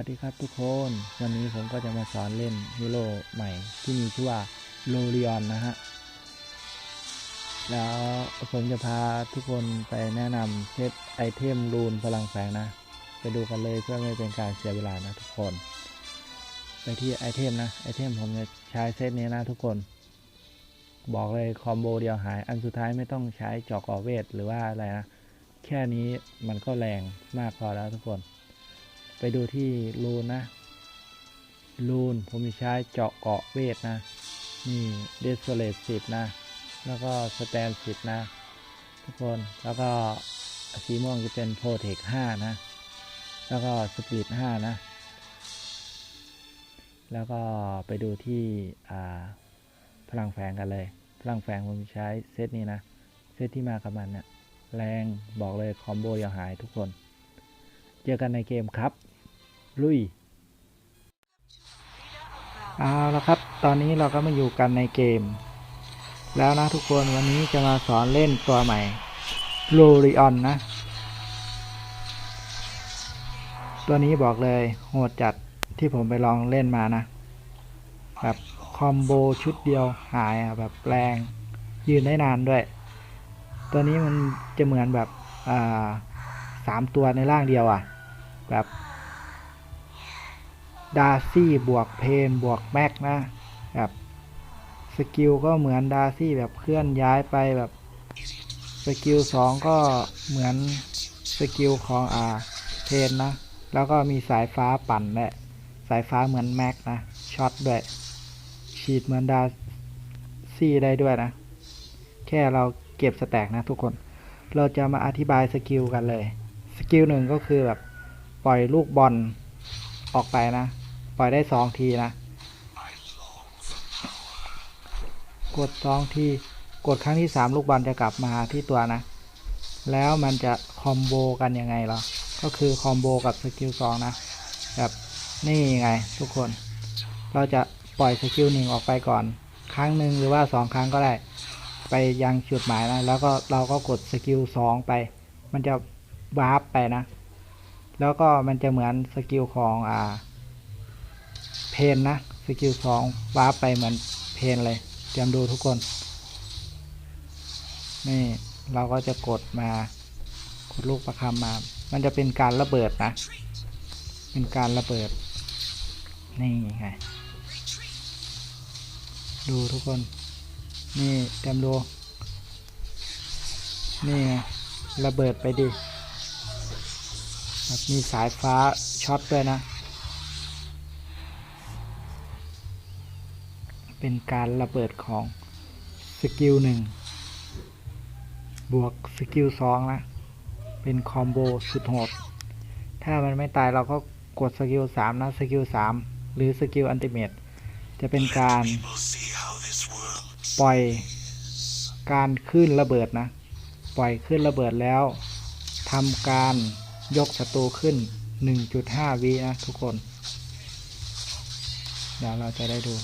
วัสดีครับทุกคน วันนี้ผมก็จะมาสอนเล่นฮีโร่ใหม่ที่มีชื่อว่าโลเรียนนะฮะ แล้วผมจะพาทุกคนไปแนะนำเซตไอเทมรูนพลังแฝงนะ ไปดูกันเลยเพื่อไม่เป็นการเสียเวลานะทุกคน ไปที่ไอเทมนะ ไอเทมผมจะใช้เซตนี้นะทุกคน บอกเลยคอมโบเดียวหาย อันสุดท้ายไม่ต้องใช้จอกอเวทหรือว่าอะไรนะ แค่นี้มันก็แรงมากพอแล้วทุกคน ไปดูที่รูนนะรูนผมจะใช้เจาะเกาะเวทนะ นี่เดสโซเลตสิบนะ แล้วก็สแตนสิบนะ ทุกคนแล้วก็สีม่วงจะเป็นโปรเทคห้านะ แล้วก็สปีดห้านะ แล้วก็ไปดูที่พลังแฝงกันเลย พลังแฝงผมใช้เซตนี้นะ เซตที่มากับมันเนี่ยแรงบอกเลยคอมโบอย่าหายทุกคน เจอกันในเกมครับ ลุย เอาละครับ ตอนนี้เราก็มาอยู่กันในเกม แล้วนะทุกคนวันนี้จะมาสอนเล่นตัวใหม่โลริออนนะ ตัวนี้บอกเลยโหดจัดที่ผมไปลองเล่นมานะ แบบคอมโบชุดเดียวหายอะแบบแรงยืนได้นานด้วย ตัวนี้มันจะเหมือนแบบอ่าสามตัวในร่างเดียวอะ แบบ ดาร์ซี่บวกเพนบวกแม็กนะแบบสกิลก็เหมือนดาร์ซี่แบบเคลื่อนย้ายไปแบบสกิลสองก็เหมือนสกิลของอ่าเพนนะ แล้วก็มีสายฟ้าปั่นแหละสายฟ้าเหมือนแม็กนะช็อตด้วยฉีดเหมือนดาร์ซี่ได้ด้วยนะ แค่เราเก็บสแต็กนะทุกคน เราจะมาอธิบายสกิลกันเลย สกิลหนึ่งก็คือแบบปล่อยลูกบอลออกไปนะ ปล่อยได้สองทีนะ กดสองที กดครั้งที่สามลูกบอลจะกลับมาที่ตัวนะ แล้วมันจะคอมโบกันยังไงเหรอ ก็คือคอมโบกับสกิลสองนะ แบบนี่ไงทุกคน เราจะปล่อยสกิลหนึ่งออกไปก่อน ครั้งหนึ่งหรือว่าสองครั้งก็ได้ ไปยังจุดหมายนะ แล้วก็เราก็กดสกิลสองไป มันจะวาร์ปไปนะ แล้วก็มันจะเหมือนสกิลของอ่า เพนนะสกิลสองวาร์ปไปเหมือนเพนเลย เตรียมดูทุกคน นี่เราก็จะกดมากดลูกประคำมา มันจะเป็นการระเบิดนะ เป็นการระเบิด นี่ไง ดูทุกคน นี่เตรียมดู นี่ไงระเบิดไปดิมีสายฟ้าช็อตด้วยนะ เป็นการระเบิดของสกิลหนึ่งบวกสกิลสองนะ เป็นคอมโบสุดโหด ถ้ามันไม่ตายเราก็กดสกิลสามนะสกิลสามหรือสกิลอันติเมตจะเป็นการปล่อยการขึ้นระเบิดนะ ปล่อยขึ้นระเบิดแล้วทำการยกศัตรูขึ้น 1.5วินะทุกคน เดี๋ยวเราจะได้ดู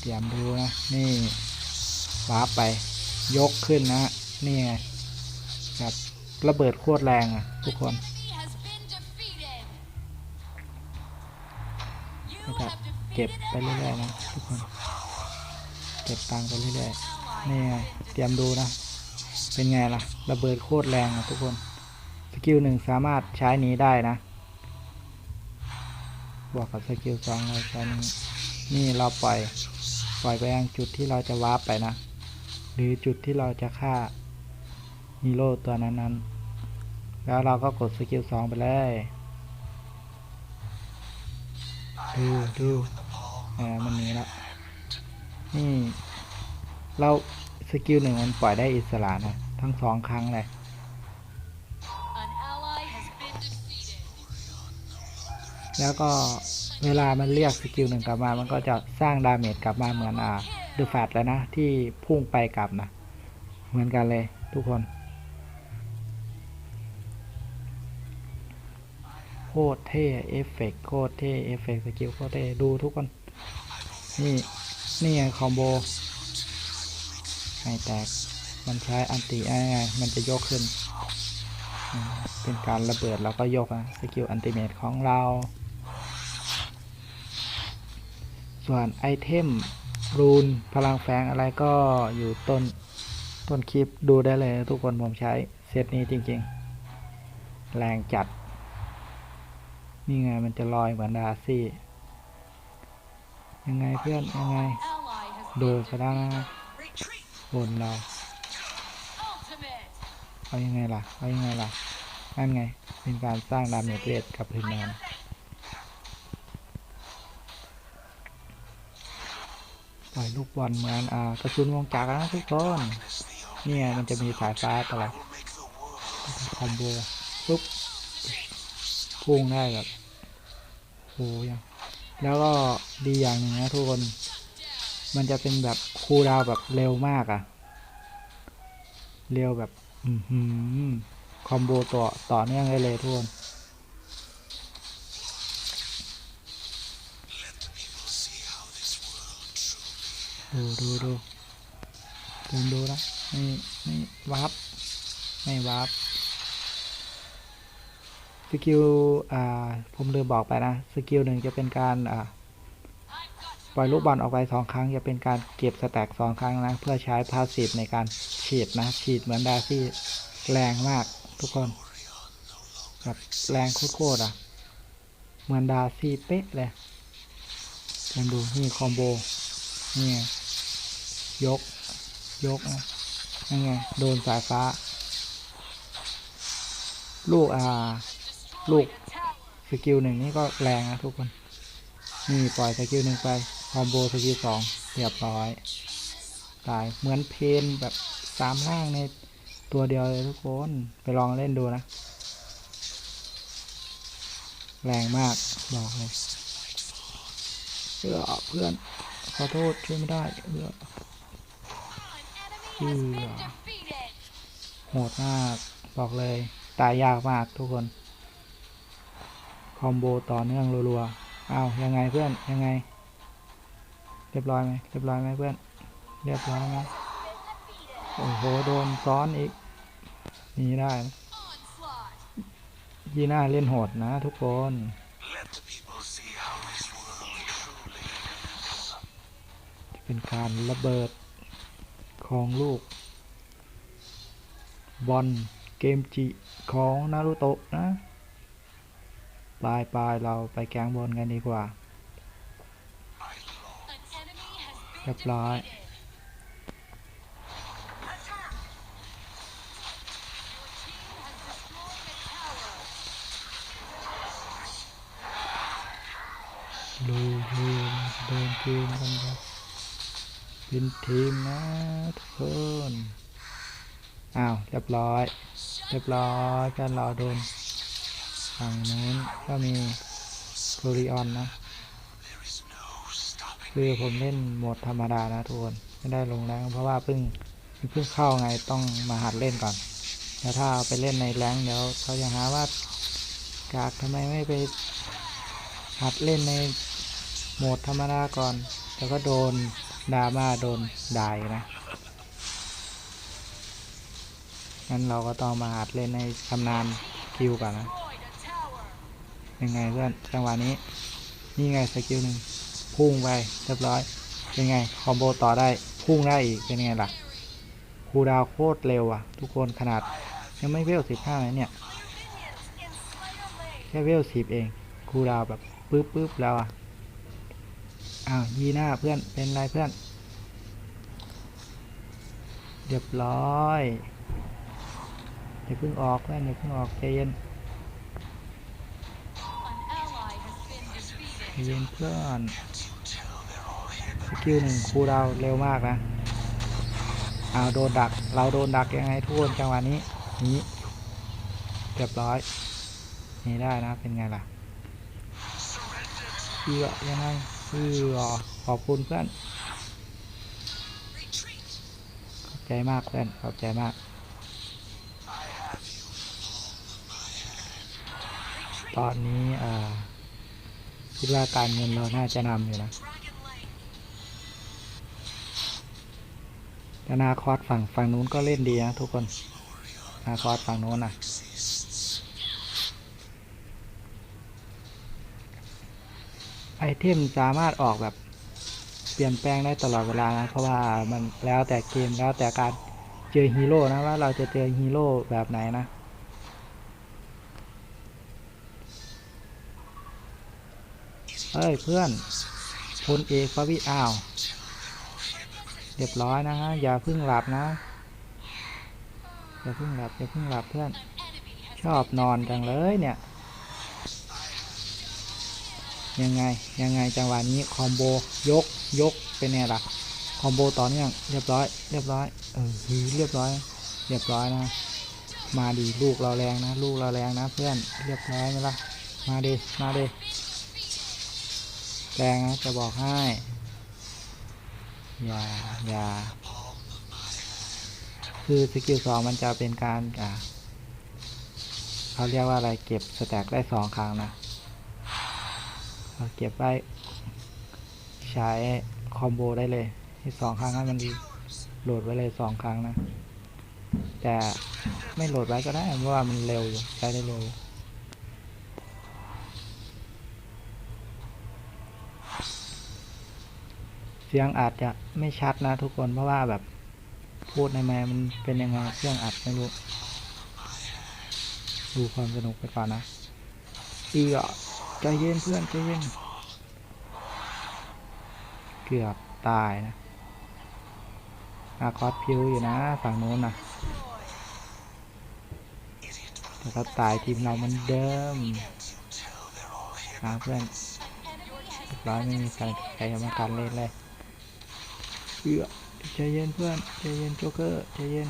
เตรียมดูนะ นี่วาร์ปไป ยกขึ้นนะ นี่ไงแบบระเบิดโคตรแรงอะ ทุกคน You ก็ have จะ defeated เก็บไปเรื่อยๆนะทุกคน เก็บตังค์ไปเรื่อยๆ นี่ไงเตรียมดูนะ เป็นไงล่ะ ระเบิดโคตรแรงอะทุกคน สกิลหนึ่งสามารถใช้นี้ได้นะ บวกกับสกิลสองเราใช้นี้ นี่เราปล่อยปล่อยไปยังจุดที่เราจะวาร์ปไปนะ หรือจุดที่เราจะฆ่าฮีโร่ตัวนั้นๆแล้วเราก็กดสกิลสองไปเลยดูดูอ่ามันนี้ละนี่เราสกิลหนึ่งมันปล่อยได้อิสระนะ ทั้งสองครั้งเลยแล้วก็ เวลามันเรียกสกิลหนึ่งกลับมา มันก็จะสร้างดาเมจกลับมาเหมือนอ่าเดอะแฟตเลยนะ ที่พุ่งไปกลับนะ เหมือนกันเลยทุกคน โคตรเท่ เอฟเฟกโคตรเท่เอฟเฟกสกิลโคตรเท่ ดูทุกคน นี่ นี่ไงคอมโบให้แตก มันใช้อันติไอ้ไงมันจะยกขึ้น เป็นการระเบิดแล้วก็ยกนะสกิลอันติเมตของเรา ส่วนไอเทมรูนพลังแฝงอะไรก็อยู่ต้นต้นคลิปดูได้เลยทุกคนผมใช้เซตนี้จริงๆ แรงจัด นี่ไงมันจะลอยเหมือนดาซี่ ยังไงเพื่อน ยังไง โด been นไปแล้นะบนเรา เอายังไงล่ะ เอายังไงล่ะ นั่นไง เป็นการสร้างดาเมจเรทกับพื้นน้ำ ปล่อยลูกบอลเหมือนอ่ากระสุนวงจักรนะทุกคนเนี่ยมันจะมีสายฟ้าตลอดคอมโบปุ๊บพุ่งได้แบบโหยังแล้วก็ดีอย่างหนึ่งนะทุกคน มันจะเป็นแบบคูดาวแบบเร็วมากอะ่ะ เร็วแบบ อือหือคอมโบต่อต่อเนื่องได้เลยทุกคน ดูดูดูดินดูนะไม่ไม่วับไม่วับสกิลอ่าผมลืมบอกไปนะ สกิลหนึ่งจะเป็นการอ่าปล่อยลูกบอลออกไปสองครั้ง จะเป็นการเก็บสแต็กสองครั้งนะ เพื่อใช้พาสซีฟในการฉีดนะ ฉีดเหมือนดาซี่แรงมากทุกคนแบบแรงโคตรๆอะ เหมือนดาซี่เป๊ะเลยลองดูนี่คอมโบนี่ ยก ยกนะนั่ไงโดนสายฟ้า ลูกอ่า ลูกสกิลหนึ่งนี่ก็แรงนะทุกคน นี่ปล่อยสกิลหนึ่งไป คอมโบสกิลสองเรียบร้อย ตาย เหมือนเพนแบบสามล่างในตัวเดียวเลยทุกคน ไปลองเล่นดูนะ แรงมาก บอกเลยเพื่อเพื่อน ขอโทษช่วยไม่ได้เพื่อ An enemy has been Yeah. defeated. โหดมาก บอกเลย ตายยากมากทุกคน คอมโบต่อเนื่องรัวๆอ้าวยังไงเพื่อนยังไง เรียบร้อยไหมเรียบร้อยไหมเพื่อน เรียบร้อยไหมโอ้โห โดนซ้อนอีกหนีได้นะ Onslaught. ยีน่าเล่นโหดนะทุกคน Let the people see how this world truly is. จะเป็นการระเบิด ของลูกบอลเกมจิของนารูโตะนะปลายปลายเราไปแกงบอลกันดีกว่าเรียบร้อยดูดูเดินเกมกันครับ เป็นทีมนะทุกคนอ้าวเรียบร้อย เรียบร้อยกันเราโดนฝั่งนู้นก็มีโคริออนนะคือผมเล่นโหมดธรรมดานะทุกคนไม่ได้ลงแรงเพราะว่าเพิ่งเพิ่งเข้าไงต้องมาหัดเล่นก่อนแล้วถ้าเอาไปเล่นในแรงเดี๋ยวเขาจะหาว่ากากทำไมไม่ไปหัดเล่นในโหมดธรรมดาก่อน แล้วก็โดนดราม่าโดนด่ายนะ งั้นเราก็ต้องมาหัดเล่นในชำนาญคิวก่อนนะ ยังไงเพื่อนจังหวะนี้ นี่ไงสกิลหนึ่งพุ่งไปเรียบร้อย เป็นไง คอมโบต่อได้ พุ่งได้อีก เป็นไงล่ะ คูดาวโคตรเร็วอะ ทุกคนขนาด ยังไม่เวลสิบห้าเลยเนี่ย แค่เวลสิบเอง คูดาวแบบปึ๊บปึ๊บแล้วอะ อ้าวยีหน้าเพื่อนเป็นไรเพื่อน เรียบร้อยอย่าเพิ่งออกเพื่อนอย่าเพิ่งออกใจเย็นใจเย็นเพื่อนสกิลหนึ่งคูลดาเร็วมากนะเอาวโดนดัก เราโดนดักยังไงทุกคนจังหวะนี้นี้เรียบร้อย นี่ได้นะเป็นไงล่ะเอือยังไง เอือขอบคุณเพื่อนขอบใจมากเพื่อนขอบใจมากตอนนี้คิดว่าการเงินเราน่าจะนำอยู่นะนาคอสฝั่งฝั่งนู้นก็เล่นดีนะทุกคนนาคอสฝั่งนู้นนะ ไอเทมสามารถออกแบบเปลี่ยนแปลงได้ตลอดเวลานะ เพราะว่ามันแล้วแต่เกมแล้วแต่การเจอฮีโร่นะว่าเราจะเจอฮีโร่แบบไหนนะเฮ้ยเพื่อนพลเอกฟาวิอ้าวเรียบร้อยนะฮะอย่าพิ่งหลับนะอย่าพิ่งหลับอย่าพิ่งหลับเพื่อน ชอบนอนจังเลยเนี่ย ยังไงยังไงจังหวะนี้คอมโบยกยกเป็นไงล่ะคอมโบต่อเนื่องเรียบร้อย เรียบร้อยเออเรียบร้อย เรียบร้อยนะ มาดีลูกเราแรงนะ ลูกเราแรงนะ เพื่อนเรียบร้อยไหมล่ะมาดิมาดิแรงนะจะบอกให้อย่าอย่าคือสกิลสองมันจะเป็นการอ่าเขาเรียกว่าอะไรเก็บสแต็กได้สองครั้งนะ เราเก็บได้ใช้คอมโบได้เลยที่สองครั้งให้มันดีโหลดไว้เลยสองครั้งนะ แต่ไม่โหลดไว้ก็ได้เพราะว่ามันเร็วอยู่ใช้ได้เร็วเสียงอาจจะไม่ชัดนะทุกคนเพราะว่าแบบพูดในไมมันเป็นยังไงเครื่องอัดไม่รู้ดูความสนุกไปก่อนนะอีกอะ ใจเย็นเพื่อนใจเย็น เกือบตายนะอาคอสพิวอยู่นะ ฝั่งโน้นนะแต่ก็ตายทีมเรามันเดิมนะเพื่อนร้อยไม่มีใครใครมาการเล่นเลยเอือใจเย็นเพื่อนใจเย็นโจ๊กเกอร์ใจเย็น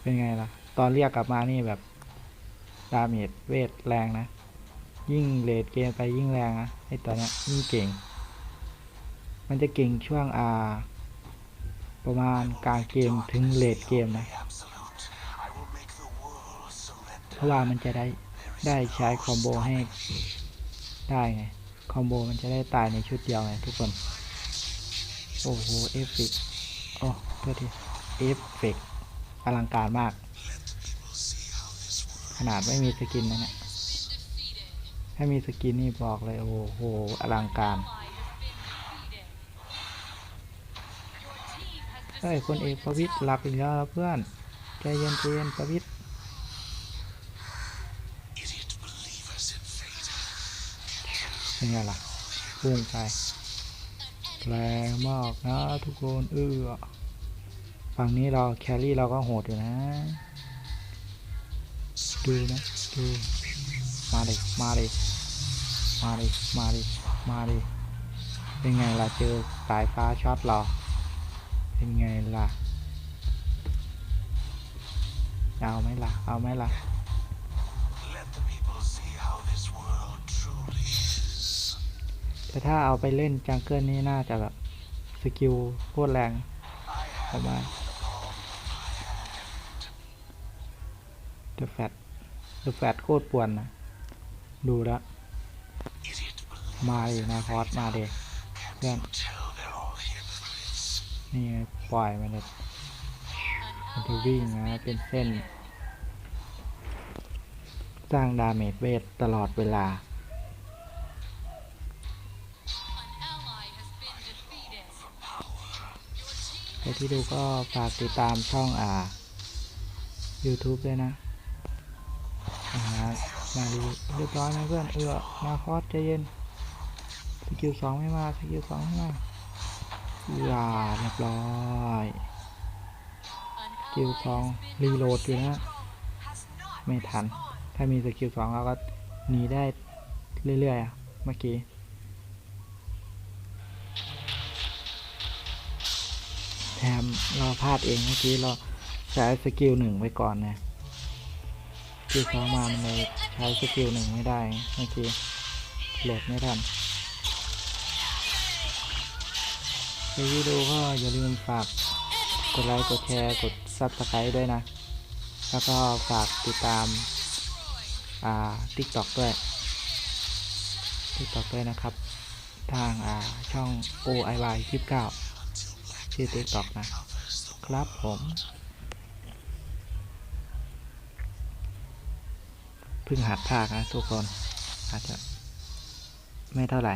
เป็นไงล่ะ ตอนเรียกกลับมานี่แบบ ดาเมจเวทแรงนะ ยิ่งเลดเกมไปยิ่งแรงนะไอตัวเนี้ยิ่งเก่ง มันจะเก่งช่วงอาประมาณกลางเกมถึงเลดเกมนะเพราะว่ามันจะได้ได้ใช้คอมโบให้ได้ไงคอมโบมันจะได้ตายในชุดเดียวไงทุกคน โอ้โหเอฟเฟกโอ้โทษทีเอฟเฟกอลังการมาก ขนาดไม่มีสกินนะเนี่ย ถ้ามีสกินนี่บอกเลย โอ้โห อลังการ เฮ้ยคนเอกประวิตรหลับอีกแล้วเพื่อน ใจเย็นใจเย็นประวิตรเป็นไงล่ะพุ่งไปแรงมากนะทุกคนเออฝั่งนี้เราแครี่เราก็โหดอยู่นะ ดูนะ ดู มาเดิมาเดิ มาดิ มาดิ มาดิ เป็นไงล่ะเจอสายฟ้าช็อตเราเป็นไงล่ะ เอาไหมล่ะ เอาไหมล่ะ Let the people see how this world truly is. แต่ถ้าเอาไปเล่นจังเกิลนี่น่าจะแบบ สกิลโคตรแรงประมาณเดอะแฟตเดอะแฟตโคตรป่วนนะ ดูแล้ว มาดินาคอสมาเด็กเพื่อนนี่ปล่อยมันเลยมันจะวิ่งนะ เป็นเส้น สร้างดาเมจเวทตลอดเวลา ใครที่ดูก็ฝากติดตามช่องอ่า YouTube ด้วยนะ มาดีเรียบร้อยนะเพื่อนเออนาคอสใจเย็นสกิลสองไม่มาสกิลสองไม่มาเออเรียบร้อยสกิลสองรีโหลดอยู่นะไม่ทัน ถ้ามีสกิลสองเราก็หนีได้เรื่อยๆอะเมื่อกี้แถมเราพลาดเองเมื่อกี้เราใช้สกิลหนึ่งไว้ก่อนนะ สกิลสองมามันเลยใช้สกิลหนึ่งไม่ได้เมื่อกี้โหลดไม่ทันใครที่ดูก็อย่าลืมฝากกดไลค์กดแชร์กดซับสไครต์ด้วยนะ แล้วก็ฝากติดตามอ่า TikTok ด้วย TikTok ด้วยนะครับ ทางอ่าช่อง OIY 29ชื่อ TikTok นะครับผม พิ่งหัดภาคนะทุกคนอาจจะไม่เท่าไหร่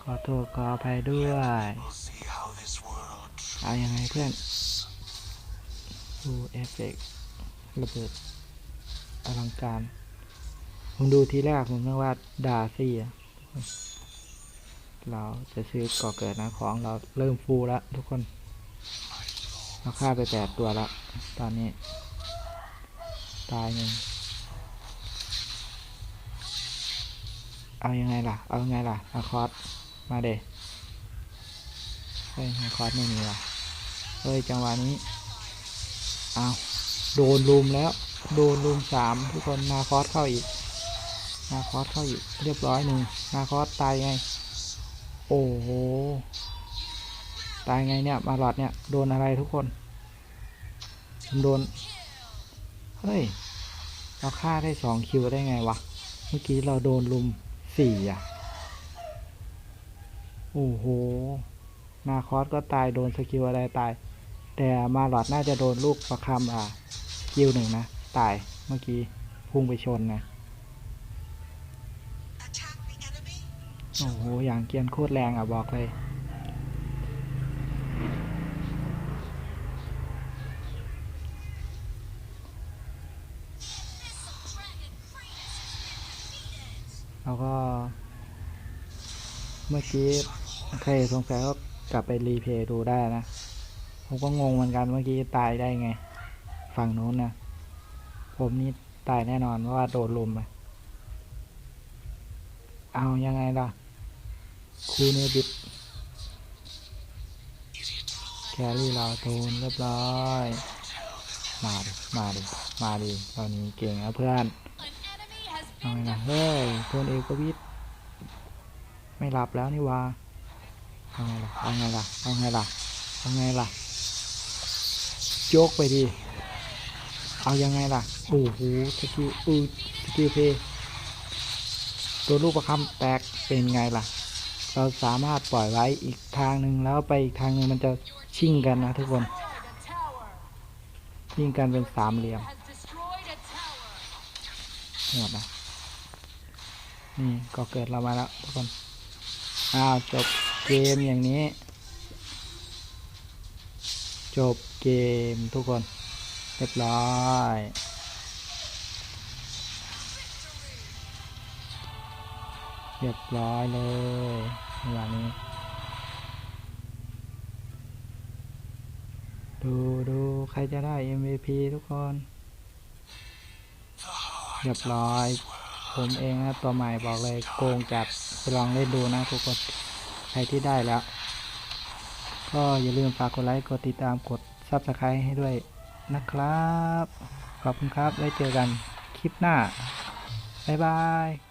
ขอโทษขออภัยด้วยเอายังไงเพื่อนดูเอฟเฟกต์ระเบิดอลังการ ผมดูทีแรกผมนึกว่าดาซี่เราจะซื้อก่อเกิดนะของเราเริ่มฟูแล้วทุกคน เราฆ่าไปแปดตัวแล้วตอนนี้ ตายหนึ่งเอายังไงล่ะ เอายังไงล่ะนาคอสมาเดเฮ้ยนาคอสไม่มีว่ะเฮ้ยจังหวะนี้เอาโดนลุมแล้ว โดนลุมสามทุกคนนาคอสเข้าอีกนาคอสเข้าอีกเรียบร้อยหนึ่งนาคอสตายไง โอ้โหตายไงเนี่ยมาหลอดเนี่ยโดนอะไรทุกคนผมโดน เฮ้ย เราฆ่าได้สองคิวได้ไงวะ เมื่อกี้เราโดนลุมสี่อะ โอ้โหนาคอสก็ตายโดนสกิลอะไรตาย แต่มาหลอดน่าจะโดนลูกประคำอะสกิลหนึ่งนะ ตายเมื่อกี้พุ่งไปชนไง attack the enemy. โอ้โห อย่างเกรียนโคตรแรงอะบอกเลย แล้วก็ เมื่อกี้ใครสงสัยก็กลับไปรีเพย์ดูได้นะ ผมก็งงเหมือนกันเมื่อกี้ตายได้ไง ฝั่งนู้นนะ ผมนี่ตายแน่นอนเพราะว่าโดนลุมไปเอายังไงล่ะคูเนบิดแครี่เราโทนเรียบร้อย มาดิ มาดิ มาดิตอนนี้เก่งนะเพื่อน เอาไงล่ะเฮ้ยโทนเอกวิทไม่หลับแล้วนี่วะเอาไงล่ะเอาไงล่ะเอาไงล่ะเอาไงล่ะโยกไปดิ เอายังไงล่ะ โอ้โหสกิลอือสกิลเพตัวลูกประคำแตกเป็นไงล่ะ เราสามารถปล่อยไว้อีกทางหนึ่งแล้วไปอีกทางหนึ่งมันจะชิ่งกันนะทุกคน ชิ่งกันเป็นสามเหลี่ยมหมดนะ นี่ก็เกิดเรามาแล้วทุกคน อ้าว จบเกมอย่างนี้ จบเกมทุกคน เรียบร้อยเรียบร้อยเลยในวันนี้ ดูดูใครจะได้ MVP ทุกคน เรียบร้อย ผมเองนะตัวใหม่บอกเลยโกงจัดไปลองเล่นดูนะทุกคนใครที่ได้แล้ว ก็อย่าลืมฝากกดไลค์กดติดตามกด Subscribe ให้ด้วยนะครับ ขอบคุณครับไว้เจอกันคลิปหน้า บ๊ายบาย